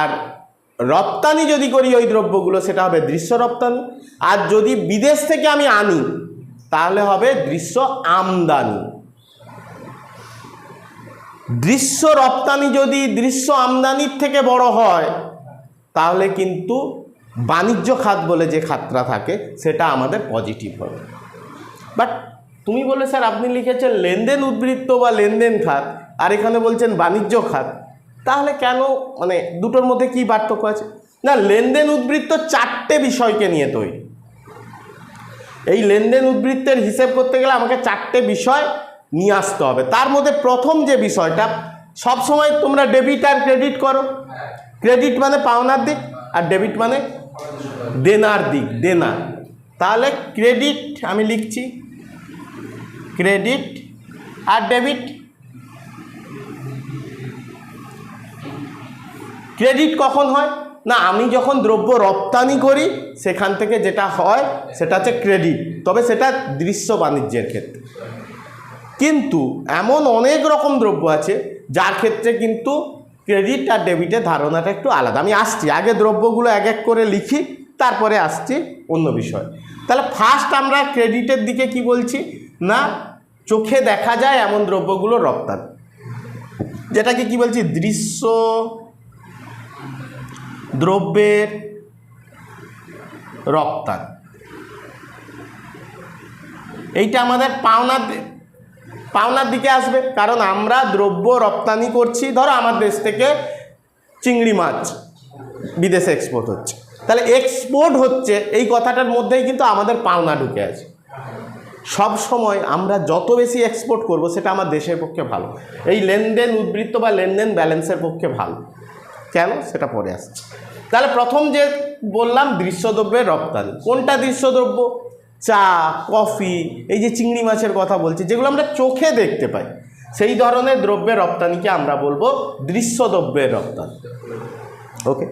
আর রপ্তানি যদি করি ওই দ্রব্যগুলো, সেটা হবে দৃশ্য রপ্তানি। আর যদি বিদেশ থেকে আমি আনি, তাহলে হবে দৃশ্য আমদানি। দৃশ্য রপ্তানি যদি দৃশ্য আমদানির থেকে বড় হয়, তাহলে কিন্তু বাণিজ্য খাত বলে যে খাতটা থাকে, সেটা আমাদের পজিটিভ হবে। বাট তুমি বলে স্যার, আপনি লিখেছেন লেনদেন উদ্বৃত্ত বা লেনদেন খাত, আর এখানে বলছেন বাণিজ্য খাত। তাহলে কেন মানে দুটোর মধ্যে কি পার্থক্য আছে? না, লেনদেন উদ্বৃত্ত চারটে বিষয়কে নিয়ে তৈরি। এই লেনদেন উদ্বৃত্তের হিসেব করতে গেলে আমাকে চারটে বিষয় নিয়ে আসতে হবে। তার মধ্যে প্রথম যে বিষয়টা সব সময় তোমরা ডেবিট আর ক্রেডিট করো। ক্রেডিট মানে পাওনার দিক আর ডেবিট মানে দেনার দিক, দেনা। তাহলে ক্রেডিট আমি লিখছি, ক্রেডিট আর ডেবিট ক্রেডিট কখন হয়? না, আমি যখন দ্রব্য রপ্তানি করি, সেখান থেকে যেটা হয়, সেটা হচ্ছে ক্রেডিট তবে সেটা দৃশ্য বাণিজ্যের ক্ষেত্রে। কিন্তু এমন অনেক রকম দ্রব্য আছে, যার ক্ষেত্রে কিন্তু ক্রেডিট আর ডেবিটের ধারণাটা একটু আলাদা। আমি আসছি, আগে দ্রব্যগুলো এক এক করে লিখি, তারপরে আসছি অন্য বিষয়। তাহলে ফার্স্ট আমরা ক্রেডিটের দিকে কি বলছি? না, চোখে দেখা যায় এমন দ্রব্যগুলো রপ্তানি। যেটাকে কি বলছি? দৃশ্য দ্রব্যের রপ্তানি। এইটা আমাদের পাওনার পাওনার দিকে আসবে। কারণ আমরা দ্রব্য রপ্তানি করছি, ধরো আমার দেশ থেকে চিংড়ি মাছ বিদেশে এক্সপোর্ট হচ্ছে। তাহলে এক্সপোর্ট হচ্ছে, এই কথাটার মধ্যেই কিন্তু আমাদের পাওনা ঢুকে আছে। সব সময় আমরা যত বেশি এক্সপোর্ট করব, সেটা আমার দেশের পক্ষে ভালো। এই লেনদেন উদ্বৃত্ত বা লেনদেন ব্যালেন্সের পক্ষে ভালো। কেন? সেটা পরে আসছে। তাহলে প্রথম যে বললাম, দৃশ্যদ্রব্যের রপ্তানি। কোনটা দৃশ্যদ্রব্য? চা, কফি, এই যে চিংড়ি মাছের কথা বলছি, যেগুলো আমরা চোখে দেখতে পাই। সেই ধরনের দ্রব্যের রপ্তানিকে আমরা বলব দৃশ্যদ্রব্যের রপ্তানি। ওকে?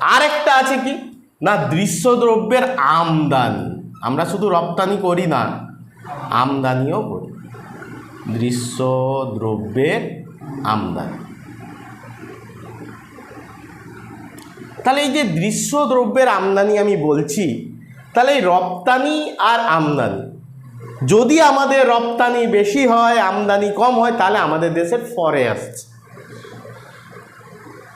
আরেকটা আছে কি? না, দৃশ্যদ্রব্যের আমদানি। আমরা শুধু রপ্তানি করি না, আমদানিও করি। দৃশ্যদ্রব্যের আমদানি। তাহলে এই যে দৃশ্য দ্রব্যের আমদানি আমি বলছি, তাহলে এই রপ্তানি আর আমদানি। যদি আমাদের রপ্তানি বেশি হয়, আমদানি কম হয়, তাহলে আমাদের দেশের ফরে আসছে।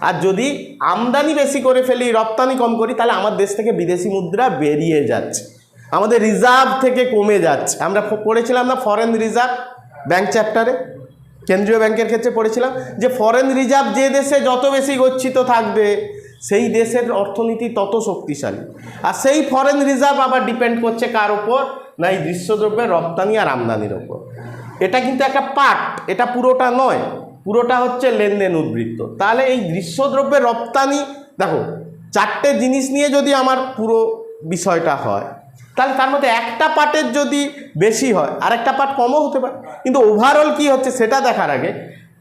আর যদি আমদানি বেশি করে ফেলি, রপ্তানি কম করি, তাহলে আমার দেশ থেকে বিদেশি মুদ্রা বেরিয়ে যাচ্ছে। আমাদের রিজার্ভ থেকে কমে যাচ্ছে। আমরা পড়েছিলাম না ফরেন রিজার্ভ ব্যাংক চ্যাপ্টারে? কেন্দ্রীয় ব্যাংকের ক্ষেত্রে পড়েছিলাম যে ফরেন রিজার্ভ যে দেশে যত বেশি গচ্ছিত থাকবে সেই দেশের অর্থনীতি তত শক্তিশালী। আর সেই ফরেন রিজার্ভ আবার ডিপেন্ড করছে কার ওপর না, এই দৃশ্যদ্রব্যের রপ্তানি আর আমদানির ওপর এটা কিন্তু একটা পার্ট এটা পুরোটা নয়। পুরোটা হচ্ছে লেনদেন উদ্বৃত্ত। তাহলে এই দৃশ্যদ্রব্যের রপ্তানি, দেখো, চারটে জিনিস নিয়ে যদি আমার পুরো বিষয়টা হয়, তাহলে তার মধ্যে একটা পার্টের যদি বেশি হয় আর একটা পার্ট কমও হতে পারে। কিন্তু ওভারঅল কি হচ্ছে সেটা দেখার আগে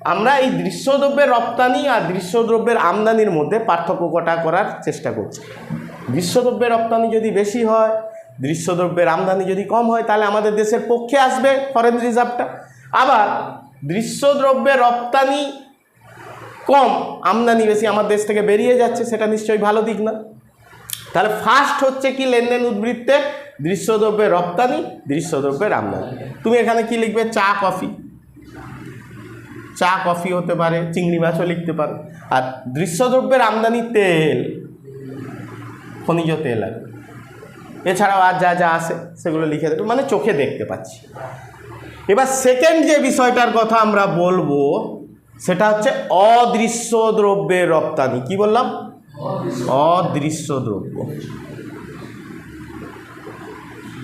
আমরা এই দৃশ্যদ্রব্যের রপ্তানি আর দৃশ্যদ্রব্যের আমদানির মধ্যে পার্থক্য কটা করার চেষ্টা করছি। দৃশ্যদ্রব্যের রপ্তানি যদি বেশি হয়, দৃশ্যদ্রব্যের আমদানি যদি কম হয়, তাহলে আমাদের দেশের পক্ষে আসবে ফরেন রিজার্ভটা আবার দৃশ্যদ্রব্যের রপ্তানি কম, আমদানি বেশি আমার দেশ থেকে বেরিয়ে যাচ্ছে, সেটা নিশ্চয়ই ভালো দিক না। তাহলে ফার্স্ট হচ্ছে কি লেনদেন উদ্বৃত্তের দৃশ্যদ্রব্যের রপ্তানি, দৃশ্যদ্রব্যের আমদানি। তুমি এখানে কি লিখবে? চা, কফি। চা, কফি হতে পারে, চিংড়ি মাছও লিখতে পারো। আর দৃশ্যদ্রব্যের আমদানি তেল, খনিজ তেল আর এছাড়াও আর যা যা আসে সেগুলো লিখে দেবে মানে চোখে দেখতে পাচ্ছি। এবার সেকেন্ড যে বিষয়টার কথা আমরা বলব, সেটা হচ্ছে অদৃশ্য দ্রব্যের রপ্তানি। কি বললাম? অদৃশ্য দ্রব্য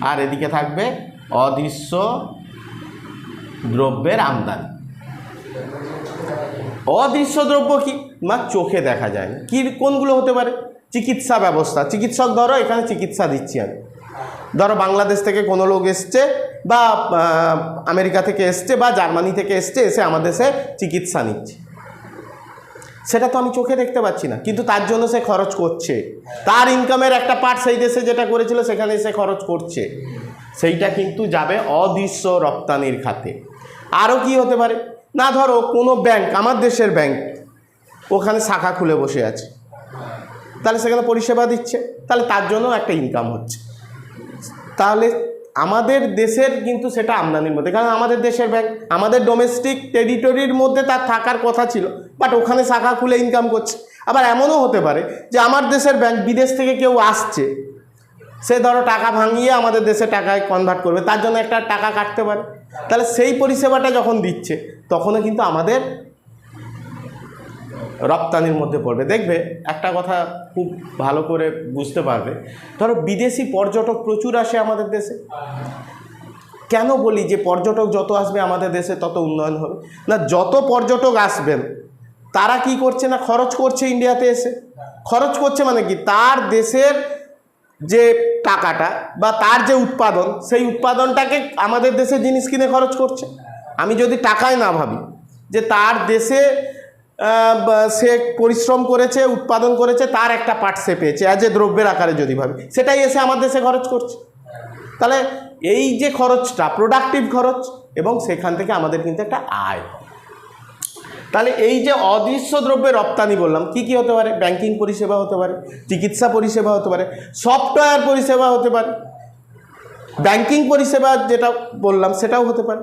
আর এদিকে থাকবে অদৃশ্য দ্রব্যের আমদানি। অদৃশ্য দ্রব্য কি? না চোখে দেখা যায় না। কি, কোনগুলো হতে পারে? চিকিৎসা ব্যবস্থা। চিকিৎসক ধরো, এখানে চিকিৎসা দিচ্ছি আমি। ধরো, বাংলাদেশ থেকে কোনো লোক এসছে বা আমেরিকা থেকে এসছে বা, জার্মানি থেকে এসছে, এসে আমাদের দেশে চিকিৎসা নিচ্ছে। সেটা তো আমি চোখে দেখতে পাচ্ছি না। কিন্তু তার জন্য সে খরচ করছে। তার ইনকামের একটা পার্ট সেই দেশে যেটা করেছিল সেখানে সে খরচ করছে। সেইটা কিন্তু যাবে অদৃশ্য রপ্তানির খাতে। আরও কি হতে পারে? না ধরো কোনো ব্যাংক আমার দেশের ব্যাংক ওখানে শাখা খুলে বসে আছে। তাহলে সেখানে পরিষেবা দিচ্ছে, তাহলে তার জন্য একটা ইনকাম হচ্ছে। তাহলে আমাদের দেশের কিন্তু সেটা আমদানির মধ্যে, কারণ আমাদের দেশের ব্যাংক আমাদের ডোমেস্টিক টেরিটরির মধ্যে তার থাকার কথা ছিল বাট ওখানে শাখা খুলে ইনকাম করছে। আবার এমনও হতে পারে যে আমার দেশের ব্যাংক বিদেশ থেকে কেউ আসছে, সে ধরো টাকা ভাঙিয়ে আমাদের দেশে টাকায় কনভার্ট করবে, তার জন্য একটা টাকা কাটতে পারে। তাহলে সেই পরিষেবাটা যখন দিচ্ছে তখনও কিন্তু আমাদের রপ্তানির মধ্যে পড়বে। দেখবে, একটা কথা খুব ভালো করে বুঝতে পারবে। ধরো, বিদেশি পর্যটক প্রচুর আসে আমাদের দেশে। কেন বলি যে পর্যটক যত আসবে আমাদের দেশে, তত উন্নয়ন হবে। না, যত পর্যটক আসবেন, তারা কি করছে না, খরচ করছে ইন্ডিয়াতে এসে? খরচ করছে মানে কি? তার দেশের যে টাকাটা বা তার যে উৎপাদন, সেই উৎপাদনটাকে আমাদের দেশে জিনিস কিনে খরচ করছে। আমি যদি টাকায় না ভাবি যে তার দেশে সে পরিশ্রম করেছে, উৎপাদন করেছে, তার একটা পার্ট সে পেয়েছে অ্যাজ এ দ্রব্যের আকারে যদি ভাবি, সেটাই এসে আমার দেশে খরচ করছে। তাহলে এই যে খরচটা প্রোডাক্টিভ খরচ, এবং সেখান থেকে আমাদের কিন্তু একটা আয় তাহলে এই যে অদৃশ্য দ্রব্যের রপ্তানি বললাম, কি কি হতে পারে? ব্যাংকিং পরিষেবা হতে পারে, চিকিৎসা পরিষেবা হতে পারে, সফটওয়্যার পরিষেবা হতে পারে, ব্যাংকিং পরিষেবা যেটা বললাম, সেটাও হতে পারে।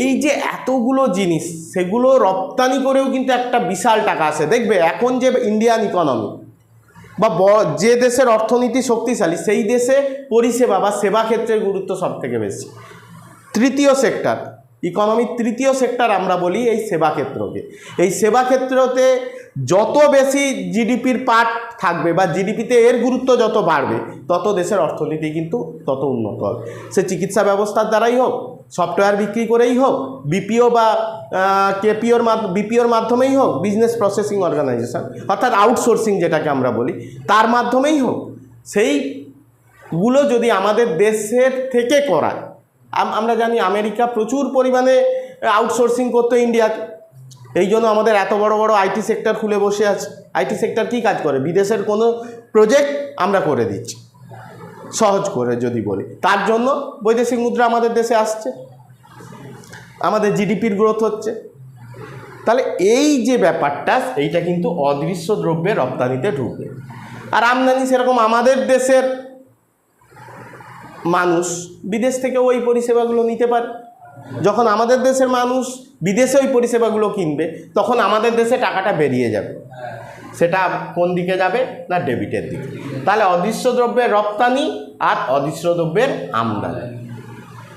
এই যে এতগুলো জিনিস, সেগুলো রপ্তানি করেও কিন্তু একটা বিশাল টাকা আসে। দেখবে, এখন যে ইন্ডিয়ান ইকোনমি বা যে দেশের অর্থনীতি শক্তিশালী, সেই দেশে পরিষেবা বা সেবা ক্ষেত্রের গুরুত্ব সব থেকে বেশি। তৃতীয় সেক্টর ইকোনমির তৃতীয় সেক্টর আমরা বলি এই সেবা ক্ষেত্রকে। এই সেবা ক্ষেত্রতে যত বেশি জিডিপির পার্ট থাকবে বা জিডিপিতে এর গুরুত্ব যত বাড়বে, তত দেশের অর্থনীতি কিন্তু তত উন্নত হবে। সে চিকিৎসা ব্যবস্থার দ্বারাই হোক সফটওয়্যার বিক্রি করেই হোক বিপিও বা কেপিওর বিপিওর মাধ্যমেই হোক বিজনেস প্রসেসিং অর্গানাইজেশন অর্থাৎ আউটসোর্সিং যেটাকে আমরা বলি, তার মাধ্যমেই হোক সেইগুলো যদি আমাদের দেশের থেকে করায় আমরা জানি আমেরিকা প্রচুর পরিমাণে আউটসোর্সিং করতো ইন্ডিয়াতে এই জন্য আমাদের এত বড় বড় আইটি সেক্টর খুলে বসে আছে। আইটি সেক্টর কী কাজ করে? বিদেশের কোনো প্রজেক্ট আমরা করে দিচ্ছি। সহজ করে যদি বলি। তার জন্য বৈদেশিক মুদ্রা আমাদের দেশে আসছে। আমাদের জিডিপির গ্রোথ হচ্ছে। তাহলে এই যে ব্যাপারটা, এইটা কিন্তু অদৃশ্য দ্রব্যের রপ্তানিতে ঢুকবে। আর আমদানি সেরকম আমাদের দেশের মানুষ বিদেশ থেকে ওই পরিষেবাগুলো নিতে পারে। যখন আমাদের দেশের মানুষ বিদেশে ওই পরিষেবাগুলো কিনবে, তখন আমাদের দেশে টাকাটা বেরিয়ে যাবে। সেটা কোন দিকে যাবে? না ডেবিটের দিকে। তাহলে অদৃশ্য দ্রব্যের রপ্তানি আর অদৃশ্য দ্রব্যের আমদানি।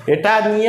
এটা নিয়ে